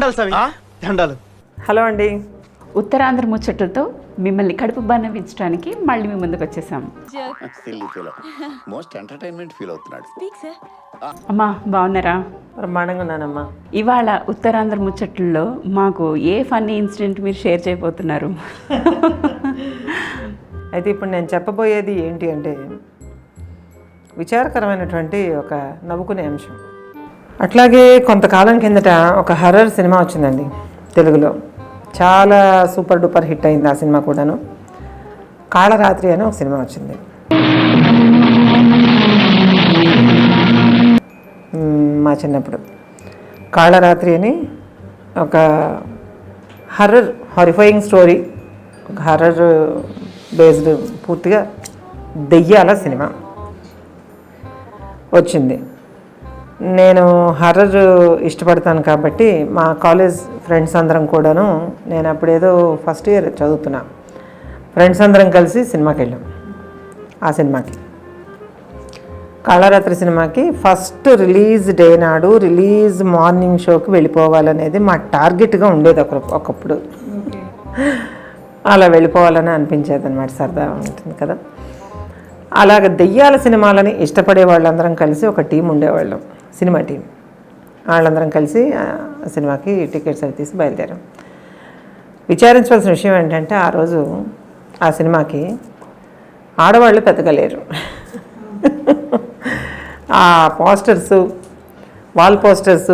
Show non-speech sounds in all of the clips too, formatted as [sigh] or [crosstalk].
దండాలు సవి దండాలు. హలో అండి. ఉత్తరాంధ్ర ముచ్చట్లతో మిమ్మల్ని కడుపు బన్నవించడానికి మళ్ళీ మీ ముందుకు వచ్చేసాం. మోస్ట్ ఎంటర్టైన్మెంట్ ఫీల్ అవుతున్నాడు. అమ్మా బాగున్నారా? బ్రహ్మాండంగా ఉన్నానమ్మా. ఇవాళ ఉత్తరాంధ్ర ముచ్చట్లలో మాకు ఏ ఫన్నీ ఇన్సిడెంట్ మీరు షేర్ చేయబోతున్నారు? అయితే ఇప్పుడు నేను చెప్పబోయేది ఏంటి అంటే విచారకరమైనటువంటి ఒక నవ్వుకునే అంశం. అట్లాగే కొంతకాలం కిందట ఒక హర్రర్ సినిమా వచ్చిందండి తెలుగులో. చాలా సూపర్ డూపర్ హిట్ అయింది ఆ సినిమా కూడాను. కాళరాత్రి అని ఒక సినిమా వచ్చింది. మా చిన్నప్పుడు. కాళరాత్రి అని ఒక హర్రర్ హారిఫైయింగ్ స్టోరీ ఒక హర్రర్ బేస్డ్ పూర్తిగా దెయ్యాల సినిమా వచ్చింది. నేను హర్రర్ ఇష్టపడతాను కాబట్టి మా కాలేజ్ ఫ్రెండ్స్ అందరం కూడాను నేను అప్పుడేదో ఫస్ట్ ఇయర్ చదువుతున్నా. ఫ్రెండ్స్ అందరం కలిసి సినిమాకి వెళ్ళాం. ఆ సినిమాకి. కాళరాత్రి సినిమాకి ఫస్ట్ రిలీజ్ డే నాడు రిలీజ్ మార్నింగ్ షోకి వెళ్ళిపోవాలనేది మా టార్గెట్గా ఉండేది ఒక ఒకప్పుడు. అలా వెళ్ళిపోవాలని అనిపించేది అనమాట సరదా ఉంటుంది కదా. అలాగ దెయ్యాల సినిమాలని ఇష్టపడే వాళ్ళందరం కలిసి ఒక టీం ఉండేవాళ్ళం. సినిమా టీం. వాళ్ళందరం కలిసి సినిమాకి టికెట్స్ అవి తీసి బయలుదేరాం. విచారించవలసిన విషయం ఏంటంటే ఆ రోజు ఆ సినిమాకి ఆడవాళ్ళు పెద్దగా లేరు. ఆ పోస్టర్స్ వాల్ పోస్టర్స్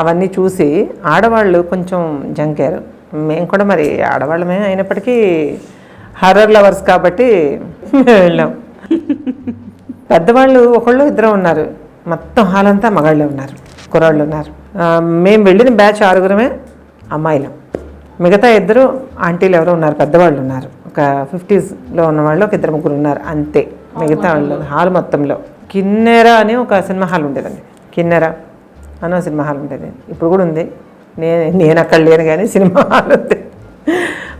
అవన్నీ చూసి ఆడవాళ్ళు కొంచెం జంకారు. మేము కూడా మరి ఆడవాళ్ళమే అయినప్పటికీ హర్రర్ లవర్స్ కాబట్టి మేము [laughs] వెళ్ళాం. పెద్దవాళ్ళు ఒకళ్ళు ఇద్దరు ఉన్నారు. మొత్తం హాల్ అంతా మగాళ్ళే ఉన్నారు కుర్రాళ్ళు ఉన్నారు. మేము వెళ్ళిన బ్యాచ్ ఆరుగురమే అమ్మాయిలు. మిగతా ఇద్దరు ఆంటీలు ఎవరో ఉన్నారు పెద్దవాళ్ళు ఉన్నారు. ఒక ఫిఫ్టీస్లో ఉన్న వాళ్ళు ఒక ఇద్దరు ముగ్గురు ఉన్నారు అంతే. మిగతా వాళ్ళు హాల్ మొత్తంలో. కిన్నెర అని ఒక సినిమా హాల్ ఉండేదండి. కిన్నెర అని సినిమా హాల్ ఉండేది. ఇప్పుడు కూడా ఉంది. నేను నేను అక్కడ లేను కానీ సినిమా హాల్ ఉంది.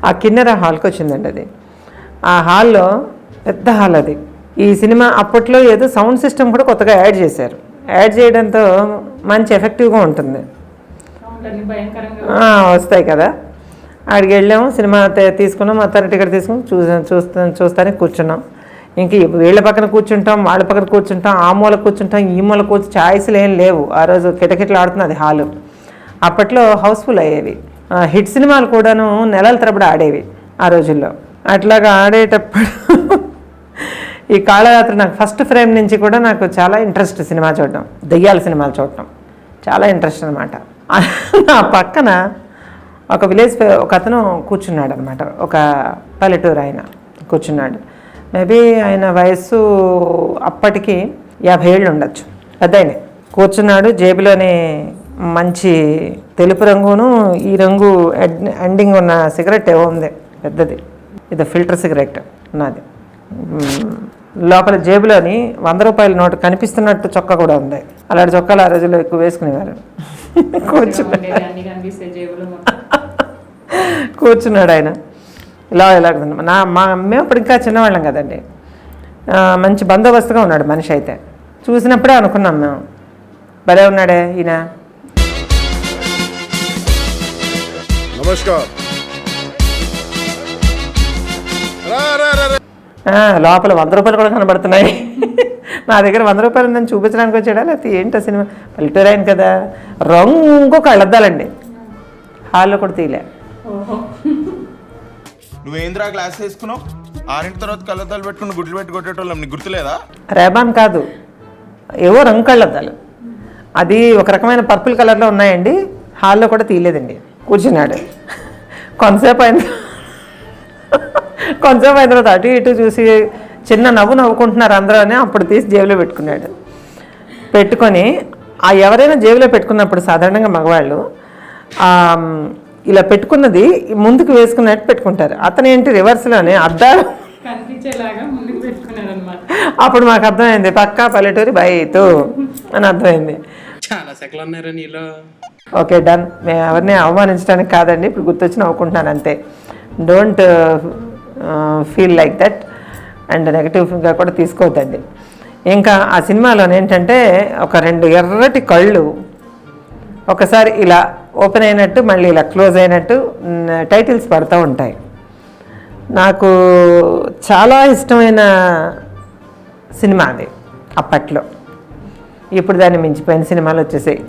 ఆ కిన్నెర హాల్కి వచ్చిందండి అది. ఆ హాల్లో పెద్ద హాల్ అది. ఈ సినిమా అప్పట్లో ఏదో సౌండ్ సిస్టమ్ కూడా కొత్తగా యాడ్ చేశారు. యాడ్ చేయడంతో మంచి ఎఫెక్టివ్గా ఉంటుంది. వస్తాయి కదా. ఆడికి వెళ్ళాము సినిమా తీసుకున్నాం మొత్తం టికెట్ తీసుకుని చూసా చూస్తా చూస్తానే కూర్చున్నాం. ఇంక వీళ్ళ పక్కన కూర్చుంటాం వాళ్ళ పక్కన కూర్చుంటాం ఆ మూల కూర్చుంటాం ఈ మూల కూర్చు ఛాయిస్లు ఏం లేవు. ఆ రోజు కిటకిటలు ఆడుతున్నది హాలు. అప్పట్లో హౌస్ఫుల్ అయ్యేవి. హిట్ సినిమాలు కూడాను నెలల తరబడి ఆడేవి ఆ రోజుల్లో. అట్లాగా ఆడేటప్పుడు ఈ కాళయాత్ర నాకు ఫస్ట్ ఫ్రేమ్ నుంచి కూడా నాకు చాలా ఇంట్రెస్ట్ సినిమా చూడడం దెయ్యాల సినిమాలు చూడటం చాలా ఇంట్రెస్ట్ అనమాట [laughs] నా పక్కన ఒక విలేజ్ ఒక అతను కూర్చున్నాడు అనమాట ఒక పల్లెటూరు ఆయన కూర్చున్నాడు. మేబీ ఆయన వయస్సు అప్పటికి యాభై ఏళ్ళు ఉండొచ్చు. పెద్ద ఆయనే. కూర్చున్నాడు జేబులోని మంచి తెలుపు రంగును ఈ రంగు ఎండ్- ఎండింగ్ ఉన్న సిగరెట్ ఏవో ఉంది. పెద్దది. ఇది ఫిల్టర్ సిగరెట్ ఉన్నది లోపల జేబులోని వంద రూపాయల నోటు కనిపిస్తున్నట్టు చొక్కా కూడా ఉంది. అలాంటి చొక్కాలు ఆ రోజుల్లో ఎక్కువ వేసుకునేవారు. కూర్చున్నాడు కూర్చున్నాడు ఆయన. ఇలా ఇలా నా మా మేము అప్పుడు ఇంకా చిన్నవాళ్ళం కదండి. ఆ, మంచి బందోబస్తుగా ఉన్నాడు మనిషి అయితే. చూసినప్పుడే అనుకున్నాం మేము. భలే ఉన్నాడే ఈయన. నమస్కార్. లోపల వంద రూపాయలు కూడా కనబడుతున్నాయి. నా దగ్గర వంద రూపాయలు ఉందని చూపించడానికి వచ్చాడా? లేకపోతే ఏంటో సినిమా? పల్లెటూరు ఆయన కదా. రంగు కళ్ళద్దాలండి. హాల్లో కూడా తీయలే. నువ్వేంద్రా గ్లాస్ వేసుకున్నావు? ఆరింటి తర్వాత కళ్ళద్దాలు పెట్టుకుని గుడ్లు పెట్టి కొట్టేటోళ్ళం నీకు గుర్తులేదా? రేబాన్ కాదు. ఏవో రంగు కళ్ళద్దాలు. అది ఒక రకమైన పర్పుల్ కలర్లో ఉన్నాయండి. హాల్లో కూడా తీయలేదండి. కూర్చున్నాడు. కొంతసేపు అయిన కొంతసేపు అయిన తర్వాత అటు ఇటు చూసి చిన్న నవ్వు నవ్వుకుంటున్నారు అందరూ అని అప్పుడు తీసి జేబులో పెట్టుకున్నాడు. పెట్టుకొని ఆ ఎవరైనా జేబులో పెట్టుకున్నప్పుడు సాధారణంగా మగవాళ్ళు ఆ, ఇలా పెట్టుకున్నది ముందుకు వేసుకున్నట్టు పెట్టుకుంటారు. అతను ఏంటి రివర్స్లోనే అద్దాలు అప్పుడు మాకు అర్థమైంది పక్కా పల్లెటూరి బయటు అని అర్థమైంది. చాలా సెకలు ఉన్నారా నీలో. Okay done. మేము ఎవరిని అవమానించడానికి కాదండి ఇప్పుడు గుర్తొచ్చి నవ్వుకుంటున్నాను అంతే. Don't feel like that and నెగిటివ్గా కూడా తీసుకోవద్దండి. ఇంకా ఆ సినిమాలో ఏంటంటే ఒక రెండు ఎర్రటి కళ్ళు ఒకసారి ఇలా ఓపెన్ అయినట్టు మళ్ళీ ఇలా క్లోజ్ అయినట్టు టైటిల్స్ పడుతూ ఉంటాయి. నాకు చాలా ఇష్టమైన సినిమా అది అప్పట్లో. ఇప్పుడు దాన్ని మించిపోయిన సినిమాలు వచ్చేసాయి.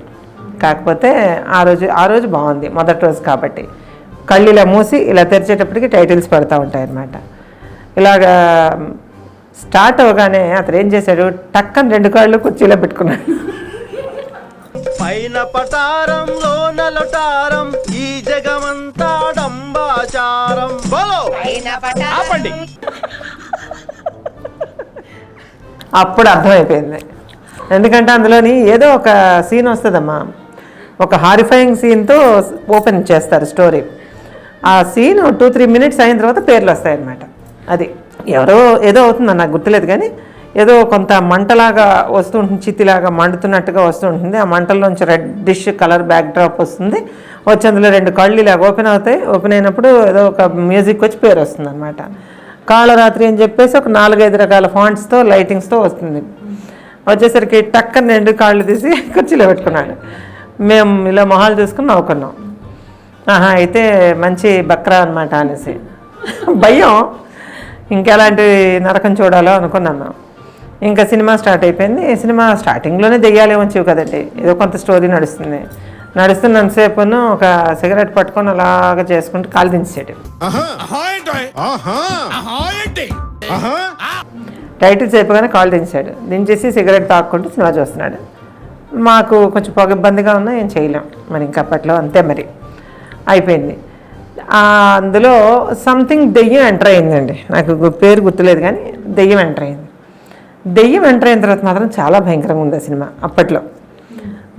కాకపోతే ఆ రోజు ఆ రోజు బాగుంది మొదటి రోజు కాబట్టి. కళ్ళు ఇలా మూసి ఇలా తెరిచేటప్పటికి టైటిల్స్ పడుతూ ఉంటాయి అన్నమాట ఇలాగా స్టార్ట్ అవగానే అతను ఏం చేశాడు? టక్కని రెండు కాళ్ళు కుర్చీలో పెట్టుకున్నాడు. పైన పటారం లోన లొటారం ఈ జగమంతా డంబాచారం. బలో! ఆపండి. అప్పుడు అర్థమైపోయింది. ఎందుకంటే అందులోని ఏదో ఒక సీన్ వస్తుందమ్మా. ఒక హారిఫైయింగ్ సీన్తో ఓపెన్ చేస్తారు స్టోరీ ఆ సీన్ టూ త్రీ మినిట్స్ అయిన తర్వాత పేర్లు వస్తాయన్నమాట. అది ఎవరో ఏదో అవుతుందని నాకు గుర్తులేదు కానీ ఏదో కొంత మంటలాగా వస్తూ ఉంటుంది చిత్తిలాగా మండుతున్నట్టుగా వస్తూ ఉంటుంది ఆ మంటల్లోంచి reddish colour backdrop వస్తుంది. వచ్చి అందులో రెండు కళ్ళు ఇలాగ ఓపెన్ అవుతాయి. ఓపెన్ అయినప్పుడు ఏదో ఒక మ్యూజిక్ వచ్చి పేరు వస్తుంది అనమాట కాళరాత్రి అని చెప్పేసి ఒక నాలుగైదు రకాల ఫాంట్స్తో లైటింగ్స్తో వస్తుంది. వచ్చేసరికి టక్కన రెండు కాళ్ళు తీసి కుర్చీలో పెట్టుకున్నాడు మేము ఇలా మొహాలు చూసుకుని నవ్వుకున్నాం. ఆహా అయితే మంచి బక్రా అనమాట అనేసి. భయం. ఇంకెలాంటి నరకం చూడాలో అనుకున్నాం మేము ఇంకా సినిమా స్టార్ట్ అయిపోయింది. సినిమా స్టార్టింగ్లోనే దెయ్యాలే వచ్చేవి కదండి. ఏదో కొంత స్టోరీ నడుస్తుంది. నడుస్తున్నంతసేపును ఒక సిగరెట్ పట్టుకొని అలాగ చేసుకుంటూ కాలు దించాడు ఆహా. ఏంటి? ఆహా. టైటిల్స్ అయిపోగానే కాల్ దించాడు దించేసి సిగరెట్ తాక్కుంటూ సినిమా చూస్తున్నాడు. మాకు కొంచెం పొగ ఇబ్బందిగా ఉన్నా ఏం చేయలేం. మరి ఇంకా అప్పట్లో అంతే మరి. అయిపోయింది. అందులో సంథింగ్ దెయ్యం ఎంటర్ అయిందండి. నాకు పేరు గుర్తులేదు కానీ దెయ్యం ఎంటర్ అయింది. దెయ్యం ఎంటర్ అయిన తర్వాత మాత్రం చాలా భయంకరంగా ఉంది ఆ సినిమా అప్పట్లో.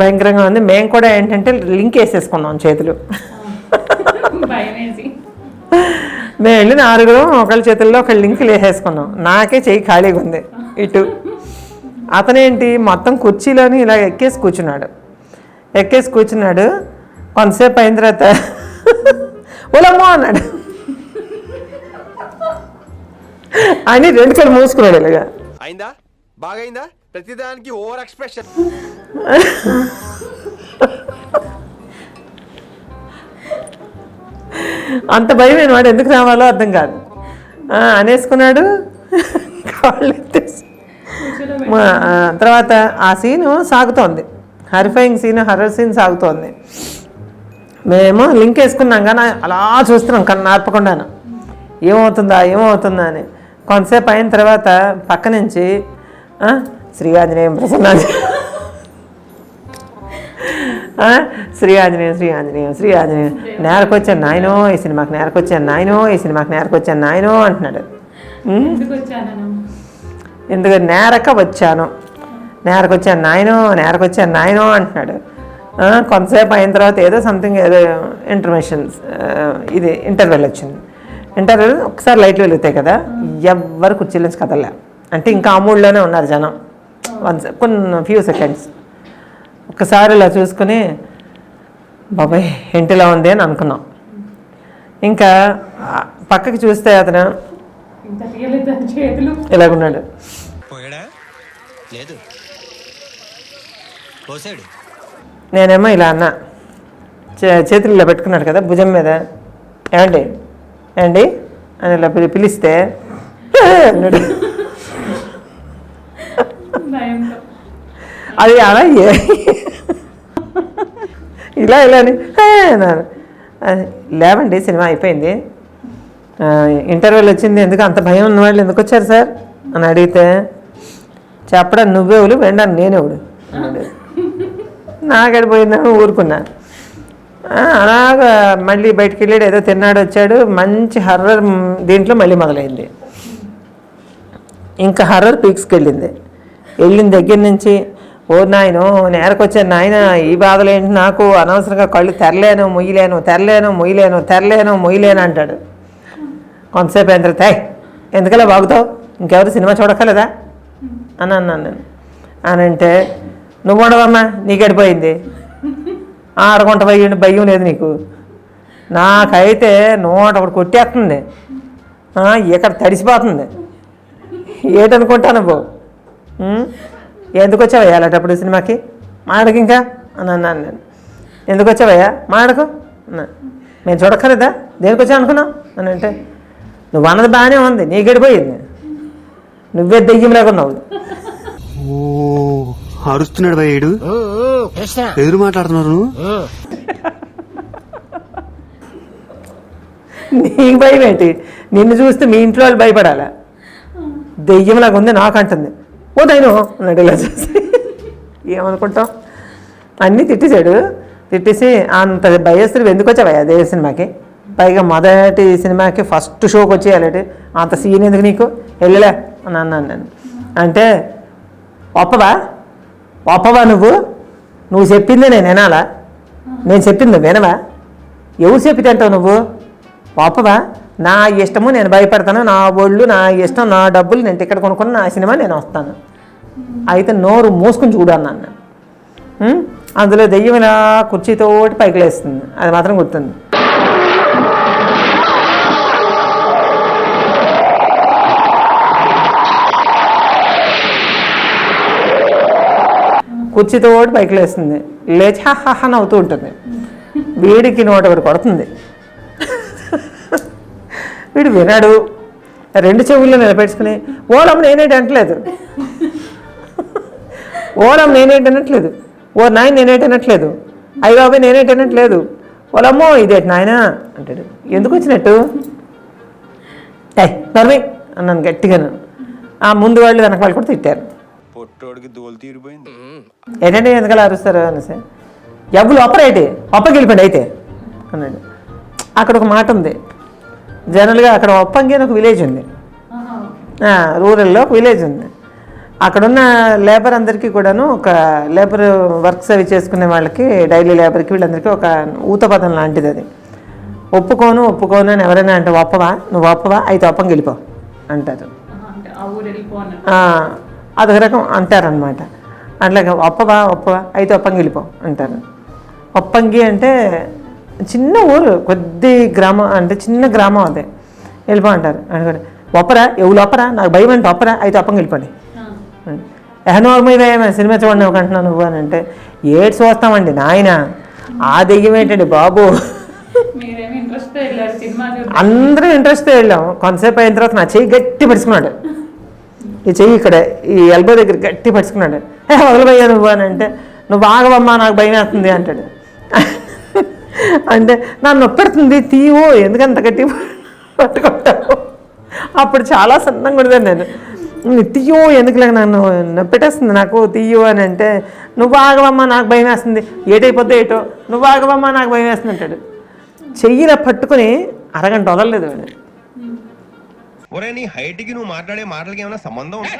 భయంకరంగా ఉంది. మేము కూడా ఏంటంటే లింక్ వేసేసుకున్నాం చేతులు. మేము వెళ్ళిన ఆరుగురం ఒకళ్ళ చేతుల్లో ఒకళ్ళ లింకులు వేసేసుకున్నాం. నాకే చెయ్యి ఖాళీగా ఉంది. ఇటు. అతనేంటి? మొత్తం కుర్చీలోని ఇలా ఎక్కేసి కూర్చున్నాడు. ఎక్కేసి కూర్చున్నాడు. కొంతసేపు అయిన తర్వాత ఓలమ్మో అన్నాడు. అని రెండు కళ్ళు మూసుకున్నాడు ఇలాగా. అయిందా? బాగైందా? ప్రతిదానికి ఓవర్ ఎక్స్ప్రెషన్ అంత భయం వాడు ఎందుకు రావాలో అర్థం కాదు. అనేసుకున్నాడు. కాళ్ళు ఎత్తేసి. తర్వాత ఆ సీను సాగుతోంది. హరిఫైయింగ్ సీన్ హర్రర్ సీన్ సాగుతోంది. మేము లింక్ వేసుకున్నాం కానీ అలా చూస్తున్నాం కన్ను ఆర్పకుండాను ఏమవుతుందా ఏమవుతుందా అని. కొంతసేపు అయిన తర్వాత పక్క నుంచి శ్రీ ఆంజనేయం ప్రసన్నాంజనేయం ఆ, శ్రీ ఆంజనేయం శ్రీ ఆంజనేయం శ్రీ ఆంజనేయం. నేరకొచ్చాను నాయనో ఈ సినిమాకి నేరకొచ్చాను నాయనో ఈ సినిమాకి నేరకొచ్చాను నాయనో అంటున్నాడు? ఎందుకు? నేరక వచ్చాను. నేరకు వచ్చాను నాయనో నేరకు వచ్చాను నాయనో అంటున్నాడు. కొంతసేపు అయిన తర్వాత ఏదో సంథింగ్ ఏదో ఇంటర్మేషన్ ఇది ఇంటర్వెల్ వచ్చింది. ఇంటర్వెల్ ఒకసారి లైట్లు వెలుగుతాయి కదా ఎవ్వరు కుర్చీల నుంచి కదలే అంటే ఇంకా ఆ మూడ్లోనే ఉన్నారు జనం. వన్ కొన్ని ఫ్యూ సెకండ్స్ ఒక్కసారి ఇలా చూసుకుని బాబాయ్ ఇంటిలో ఉంది అని అనుకున్నాం. ఇంకా పక్కకి చూస్తే అతను ఇలాగున్నాడు. పోయాడా? లేదు. పోసాడు. నేనేమో ఇలా అన్నా. చే- చేతులు ఇలా పెట్టుకున్నాడు కదా భుజం మీద. ఏమండి? ఏమండి? అని ఇలా పిలి- పిలిస్తే అన్నాడు. అది అలా ఇలా ఇలా అని అన్నాను లేవండి సినిమా అయిపోయింది. ఆ, ఇంటర్వెల్ వచ్చింది ఎందుకు అంత భయం ఉన్న వాళ్ళు ఎందుకు వచ్చారు సార్? అని అడిగితే చెప్పడం నువ్వేవులు వెండాను నేనేవుడు అన్నాడు. నాగడిపోయిందని ఊరుకున్నా. ఆ, అలాగా మళ్ళీ బయటికి వెళ్ళాడు ఏదో తిన్నాడు వచ్చాడు. మంచి హర్రర్ దీంట్లో మళ్ళీ మొదలైంది. ఇంకా హర్రర్ పీక్స్కి వెళ్ళింది. వెళ్ళిన దగ్గర నుంచి ఓ నాయనో నేరకొచ్చాను నాయన ఈ బాధలు ఏంటి? నాకు అనవసరంగా కళ్ళు తెరలేను మొయ్యలేను తెరలేను మొయ్యలేను తెరలేను మొయ్యలేను అంటాడు. కొంతసేపు ఎంత తాయ్ ఎందుకలా బాగుతావు? ఇంకెవరు సినిమా చూడక్కలేదా అని అన్నాను నేను. అని అంటే నువ్వు ఉండవమ్మా నీకు అడిపోయింది ఆడకుంట భయం భయం లేదు నీకు. నాకైతే నూట ఒకటి కొట్టేస్తుంది. ఇక్కడ తడిసిపోతుంది. ఏటనుకుంటాను బో ఎందుకు వచ్చావయ్యా అలాంటప్పుడు సినిమాకి? మాడకి ఇంకా? అని అన్నాను నేను ఎందుకు వచ్చావయ్యా? మాడకు? నేను మేము చూడక్కర్లేదా? దేనికి వచ్చా అనుకున్నావు? అని అంటే నువ్వు అన్నది బాగానే ఉంది. నీ గడిపోయింది నువ్వే దెయ్యం లేకుండా ఓ. అరుస్తున్నాడు భయ్యుడు ఎదురు మాట్లాడుతున్నారు నీకు భయం ఏంటి? నిన్ను చూస్తే మీ ఇంట్లో వాళ్ళు భయపడాలా? దెయ్యంలాగా ఉంది నాకు అంటుంది ఓ దైను అన్నాడు ఇలా చూసి. ఏమనుకుంటాం అన్నీ తిట్టేశాడు. తిట్టేసి అంత భయస్తులు ఎందుకు వచ్చావా? అదే సినిమాకి. పైగా మొదటి సినిమాకి ఫస్ట్ షోకి వచ్చేయాలంటే. అంత సీన్ ఎందుకు నీకు? వెళ్ళలే అని అన్నాను నేను అంటే ఒప్పవా? ఒప్పవా నువ్వు? నువ్వు చెప్పింది నేను వినాలా? నేను చెప్పింది నువ్వు వినవా? ఎవరు చెప్పి నువ్వు? ఒప్పవా? నా ఇష్టము నేను భయపడతాను నా ఒళ్ళు నా ఇష్టం నా డబ్బులు నేను టికెట్ కొనుక్కుని నా సినిమా నేను వస్తాను. అయితే నోరు మూసుకుని చూడు అన్నాను అందులో దెయ్యం ఇలా కుర్చీతోటి పైకి లేస్తుంది. అది మాత్రం గుర్తుంది. కుర్చీతోటి పైకి లేస్తుంది. లేచి హాహాహా నవ్వుతూ ఉంటుంది. వీడికి నోట ఒకటి కొడుతుంది. వీడు వినాడు. రెండు చెవుల్లో నిలబెట్టుకుని ఓలం నేనేటి అనట్లేదు. ఓలం నేనేటి అనట్లేదు. ఓ నాయన నేనేటి అనట్లేదు. అయ్య బాబాయ్ నేనేటి అనట్లేదు. ఓలమ్మో ఇదేటి నాయన? అంటాడు. ఎందుకు వచ్చినట్టు? ఏ నర్మి అన్నాను గట్టిగాను. ఆ ముందు వాళ్ళు వెనక వాళ్ళు కూడా తిట్టారు. పొట్టోడికి దోలు తీరిపోయింది. ఏంటంటే ఎందుకలా అరుస్తారు అనేసి? ఎవ్వరు ఒప్పరేటి ఒప్పకి వెళ్ళిపోండి అయితే అన్నాడు. అక్కడ ఒక మాట ఉంది. జనరల్గా అక్కడ ఒప్పంగి అని ఒక విలేజ్ ఉంది. ఆ, రూరల్లో ఒక విలేజ్ ఉంది. అక్కడున్న లేబర్ అందరికీ కూడాను ఒక లేబర్ వర్క్స్ అవి చేసుకునే వాళ్ళకి డైలీ లేబర్కి వీళ్ళందరికీ ఒక ఊతపదం లాంటిది అది. ఒప్పుకోను ఒప్పుకోను అని ఎవరైనా అంటే ఒప్పవా? నువ్వు ఒప్పవా? అయితే ఒప్పంగి వెళ్ళిపో అంటారు. అదొక రకం అంటారనమాట. అట్లాగే ఒప్పవా ఒప్పవా అయితే ఒప్పంగి వెళ్ళిపో అంటారు. ఒప్పంగి అంటే చిన్న ఊరు కొద్ది గ్రామం అంటే చిన్న గ్రామం అదే. వెళ్ళిపో అంటారు. అనుకోండి ఒప్పరా? ఎవరు ఒప్పరా నాకు భయం అంటే ఒప్పరా? అయితే ఒప్పంగి వెళ్ళిపోండి. ఎహనోర్మయ్య సినిమా చూడండి అంటున్నావు నువ్వు అని అంటే ఏడు చూస్తామండి నాయన. ఆ దెయ్యం ఏంటండి బాబు? అందరూ ఇంట్రెస్ట్ వెళ్ళాం. కొంతసేపు అయిన తర్వాత నా చెయ్యి గట్టి పడుచుకున్నాడు ఈ చెయ్యి ఇక్కడ ఈ ఎల్బో దగ్గర గట్టి పట్టుకున్నాడు. ఏ వదలబోయా నువ్వు? అని అంటే నువ్వు బాగవమ్మా నాకు భయం వేస్తుంది అంటాడు. అంటే నన్ను నొప్పెడుతుంది తీవు ఎందుకంత గట్టి పట్టుకుంటావు? అప్పుడు చాలా సన్నంగా ఉండేదాన్ని నేను తీయో ఎందుకులే నన్ను నొప్పెట్టేస్తుంది నాకు తీయో అని అంటే నువ్వు ఆగవమ్మా నాకు భయం వేస్తుంది. ఏటైపోతే ఏటో నువ్వు ఆగవమ్మా నాకు భయం వేస్తుంది అంటాడు. చెయ్యిలా పట్టుకుని అరగంట వదలలేదు వాడు ఒరే నీ హైట్కి నువ్వు మాట్లాడే మాటలకి ఏమైనా సంబంధం ఉందా?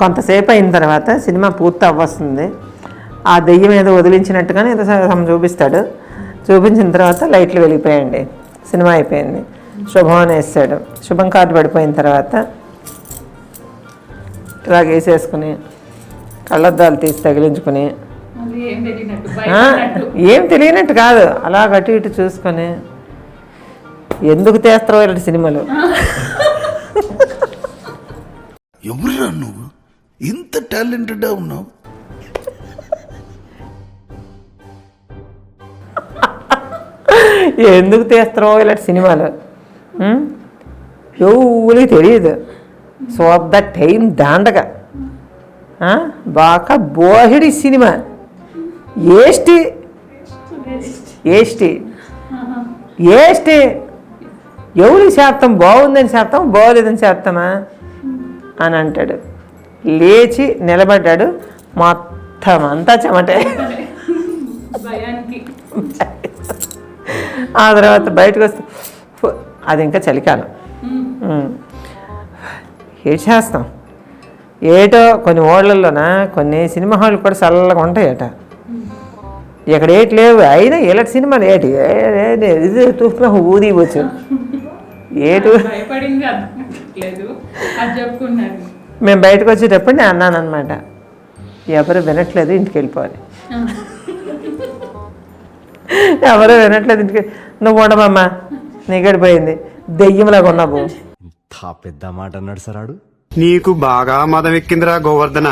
కొంతసేపు అయిన తర్వాత సినిమా పూర్తి అవ్వస్తుంది. ఆ దెయ్యం ఏదో వదిలించినట్టుగానే ఏదో చూపిస్తాడు. చూపించిన తర్వాత లైట్లు వెలిగిపోయండి సినిమా అయిపోయింది. శుభం అని వేస్తాడు. శుభం కార్డు పడిపోయిన తర్వాత ఇలాగ వేసేసుకుని కళ్ళద్దాలు తీసి తగిలించుకుని ఏం తెలియనట్టు కాదు. అలా అటు ఇటు చూసుకొని ఎందుకు తీస్తారో ఇలాంటి సినిమాలు? ఎవరురా నువ్వు? ఇంత టాలెంటెడ్ ఉన్నావు? ఎందుకు తీస్తారో ఇలాంటి సినిమాలు? ఎవరికి తెలియదు. సో ఆఫ్ ద టైం దాండగా. ఆ? బాగా బోహిడి సినిమా. ఏష్టి? ఏష్టి? ఏష్టి? ఎవరికి శాతం బాగుందని శాతం బాగోలేదని శాతమా? అని అంటాడు. లేచి నిలబడ్డాడు మొత్తం అంతా చెమటే. ఆ తర్వాత బయటకు వస్తే అది ఇంకా చలికాలం. ఉమ్. ఏం చేస్తాం? ఏటో కొన్ని ఓళ్ళల్లోన కొన్ని సినిమా హాళ్ళు కూడా చల్లగా ఉంటాయట. ఇక్కడ ఏటి లేవు అయినా ఇలాంటి సినిమాలు ఏటి? ఊది వచ్చు ఏటు? భయపడింది లేదు అది చెప్పుకున్నారు మేము బయటకు వచ్చేటప్పుడు నేను అన్నాను అనమాట ఎవరు వినట్లేదు ఇంటికి వెళ్ళిపోవాలి ఎవరు వినట్లేదు ఇంటికి నువ్వు ఉండమమ్మా. నీగడిపోయింది దెయ్యంలాగా ఉన్నావు. పెద్ద మాట అన్నాడు సరాడు నీకు బాగా మదం ఎక్కిందిరా గోవర్ధన.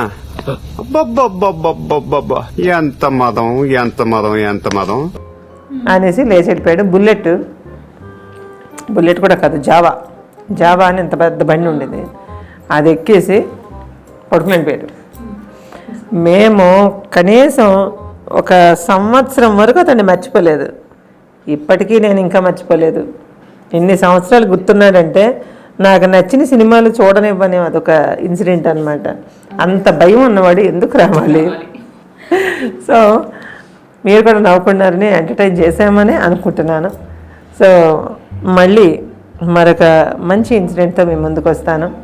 ఎంత మదం ఎంత మదం ఎంత మదం. అనేసి లేచి వెళ్ళిపోయాడు. బుల్లెట్ బుల్లెట్ కూడా కాదు జావా. జావా అని ఇంత పెద్ద బండి ఉండేది. అది ఎక్కేసి పడుకుని పేరు మేము కనీసం ఒక సంవత్సరం వరకు అతన్ని మర్చిపోలేదు. ఇప్పటికీ నేను ఇంకా మర్చిపోలేదు. ఎన్ని సంవత్సరాలు గుర్తున్నాడంటే నాకు నచ్చిన సినిమాలు చూడనివ్వని అదొక ఇన్సిడెంట్ అనమాట అంత భయం ఉన్నవాడు ఎందుకు రావాలి? సో మీరు కూడా నవ్వుకున్నారని ఎంటర్టైన్ చేసామని అనుకుంటున్నాను. సో మళ్ళీ మరొక మంచి ఇన్సిడెంట్తో మీ ముందుకు వస్తాను.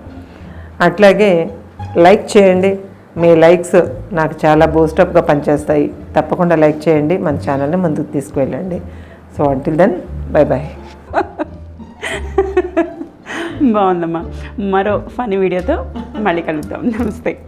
అట్లాగే లైక్ చేయండి. మీ లైక్స్ నాకు చాలా బూస్టప్గా పనిచేస్తాయి. తప్పకుండా లైక్ చేయండి. మన ఛానల్ని ముందుకు తీసుకువెళ్ళండి. So until then bye bye బాగుందమ్మా. మరో ఫనీ వీడియోతో మళ్ళీ కలుద్దాం. నమస్తే.